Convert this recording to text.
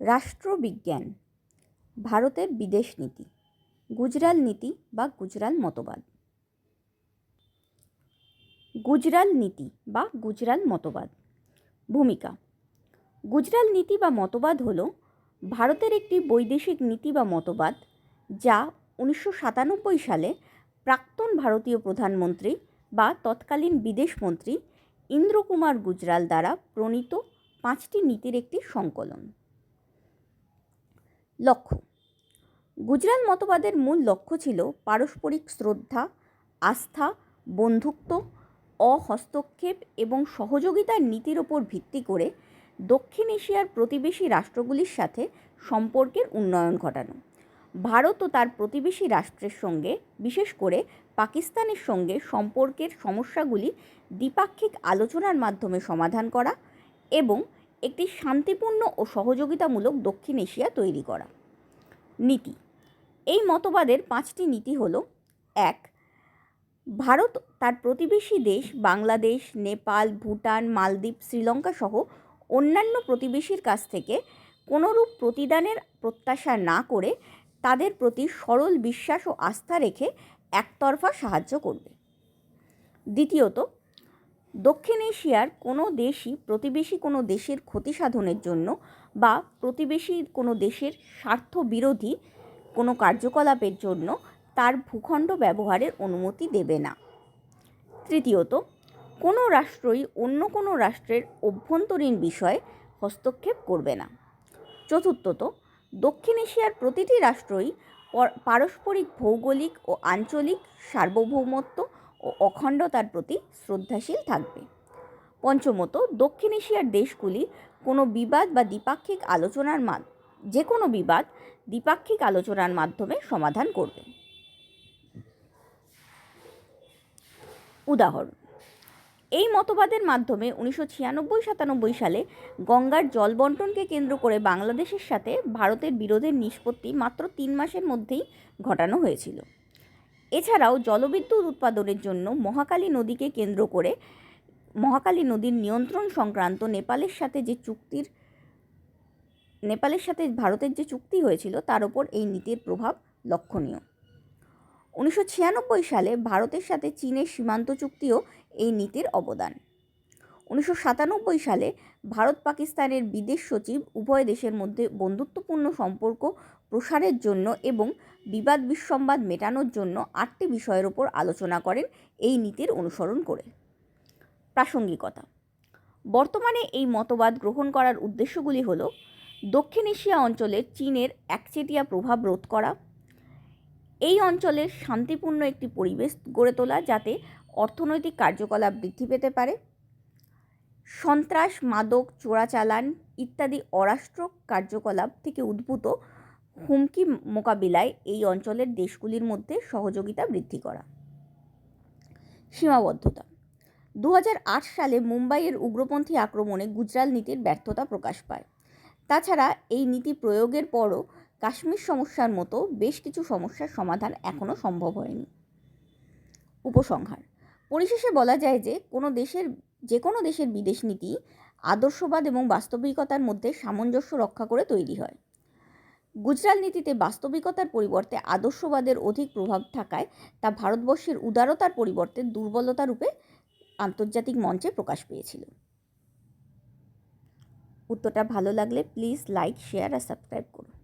রাষ্ট্রবিজ্ঞান, ভারতের বিদেশ নীতি, গুজরাল নীতি বা গুজরাল মতবাদ। গুজরাল নীতি বা গুজরাল মতবাদ। ভূমিকা, গুজরাল নীতি বা মতবাদ হল ভারতের একটি বৈদেশিক নীতি বা মতবাদ যা উনিশশো সাতানব্বই সালে প্রাক্তন ভারতীয় প্রধানমন্ত্রী বা তৎকালীন বিদেশমন্ত্রী ইন্দ্রকুমার গুজরাল দ্বারা প্রণীত পাঁচটি নীতির একটি সংকলন। লক্ষ্য। গুজরাল মতবাদের মূল লক্ষ্য ছিল পারস্পরিক শ্রদ্ধা, আস্থা, বন্ধুত্ব, অহস্তক্ষেপ এবং সহযোগিতার নীতির ওপর ভিত্তি করে দক্ষিণ এশিয়ার প্রতিবেশী রাষ্ট্রগুলির সাথে সম্পর্কের উন্নয়ন ঘটানো। ভারত ও তার প্রতিবেশী রাষ্ট্রের সঙ্গে, বিশেষ করে পাকিস্তানের সঙ্গে সম্পর্কের সমস্যাগুলি দ্বিপাক্ষিক আলোচনার মাধ্যমে সমাধান করা এবং একটি শান্তিপূর্ণ ও সহযোগিতামূলক দক্ষিণ এশিয়া তৈরি করা। নীতি। এই মতবাদের পাঁচটি নীতি হল, এক, ভারত তার প্রতিবেশী দেশ বাংলাদেশ, নেপাল, ভুটান, মালদ্বীপ, শ্রীলঙ্কা সহ অন্যান্য প্রতিবেশীর কাছ থেকে কোনোরূপ প্রতিদানের প্রত্যাশা না করে তাদের প্রতি সরল বিশ্বাস ও আস্থা রেখে একতরফা সাহায্য করবে। দ্বিতীয়ত দক্ষিণ এশিয়ার কোনো দেশই প্রতিবেশী কোনো দেশের ক্ষতি সাধনের জন্য বা প্রতিবেশী কোনো দেশের স্বার্থ বিরোধী কোনো কার্যকলাপের জন্য তার ভূখণ্ড ব্যবহারের অনুমতি দেবে না। তৃতীয়ত, কোনো রাষ্ট্রই অন্য কোনো রাষ্ট্রের অভ্যন্তরীণ বিষয়ে হস্তক্ষেপ করবে না। চতুর্থত, দক্ষিণ এশিয়ার প্রতিটি রাষ্ট্রই পারস্পরিক ভৌগোলিক ও আঞ্চলিক সার্বভৌমত্ব ও অখণ্ডতার প্রতি শ্রদ্ধাশীল থাকবে। পঞ্চমত, দক্ষিণ এশিয়ার দেশগুলি কোনো বিবাদ বা দ্বিপাক্ষিক আলোচনার মা যে কোনো বিবাদ দ্বিপাক্ষিক আলোচনার মাধ্যমে সমাধান করবে। উদাহরণ, এই মতবাদের মাধ্যমে উনিশশো ছিয়ানব্বই সাতানব্বই সালে গঙ্গার জল বন্টনকে কেন্দ্র করে বাংলাদেশের সাথে ভারতের বিরোধের নিষ্পত্তি মাত্র তিন মাসের মধ্যেই ঘটানো হয়েছিল। এছাড়াও জলবিদ্যুৎ উৎপাদনের জন্য মহাকালী নদীকে কেন্দ্র করে মহাকালী নদীর নিয়ন্ত্রণ সংক্রান্ত নেপালের সাথে যে চুক্তির নেপালের সাথে ভারতের যে চুক্তি হয়েছিল, তার ওপর এই নীতির প্রভাব লক্ষণীয়। উনিশশো ছিয়ানব্বই সালে ভারতের সাথে চীনের সীমান্ত চুক্তিও এই নীতির অবদান। উনিশশো সাতানব্বই সালে ভারত পাকিস্তানের বিদেশ সচিব উভয় দেশের মধ্যে বন্ধুত্বপূর্ণ সম্পর্ক প্রসারের জন্য এবং বিবাদ বিসম্বাদ মেটানোর জন্য আটটি বিষয়ের ওপর আলোচনা করেন এই নীতির অনুসরণ করে। প্রাসঙ্গিকতা। বর্তমানে এই মতবাদ গ্রহণ করার উদ্দেশ্যগুলি হল, দক্ষিণ এশিয়া অঞ্চলে চীনের একচেটিয়া প্রভাব রোধ করা, এই অঞ্চলের শান্তিপূর্ণ একটি পরিবেশ গড়ে তোলা যাতে অর্থনৈতিক কার্যকলাপ বৃদ্ধি পেতে পারে সন্ত্রাস, মাদক, চোরাচালান ইত্যাদি অরাষ্ট্র কার্যকলাপ থেকে উদ্ভূত হুমকি মোকাবিলায় এই অঞ্চলের দেশগুলির মধ্যে সহযোগিতা বৃদ্ধি করা। সীমাবদ্ধতা। দু হাজার আট সালে মুম্বাইয়ের উগ্রপন্থী আক্রমণে গুজরাল নীতির ব্যর্থতা প্রকাশ পায়। তাছাড়া এই নীতি প্রয়োগের পরও কাশ্মীর সমস্যার মতো বেশ কিছু সমস্যার সমাধান এখনও সম্ভব হয়নি। উপসংহার। পরিশেষে বলা যায় যে কোনো দেশের যে কোনো দেশের বিদেশ নীতি আদর্শবাদ এবং বাস্তবিকতার মধ্যে সামঞ্জস্য রক্ষা করে তৈরি হয়। গুজরাল নীতিতে বাস্তবিকতার পরিবর্তে আদর্শবাদের অধিক প্রভাব থাকায় তা ভারতবর্ষের উদারতার পরিবর্তে দুর্বলতা রূপে আন্তর্জাতিক মঞ্চে প্রকাশ পেয়েছিল। উত্তরটা ভালো লাগলে প্লিজ লাইক, শেয়ার আর সাবস্ক্রাইব করুন।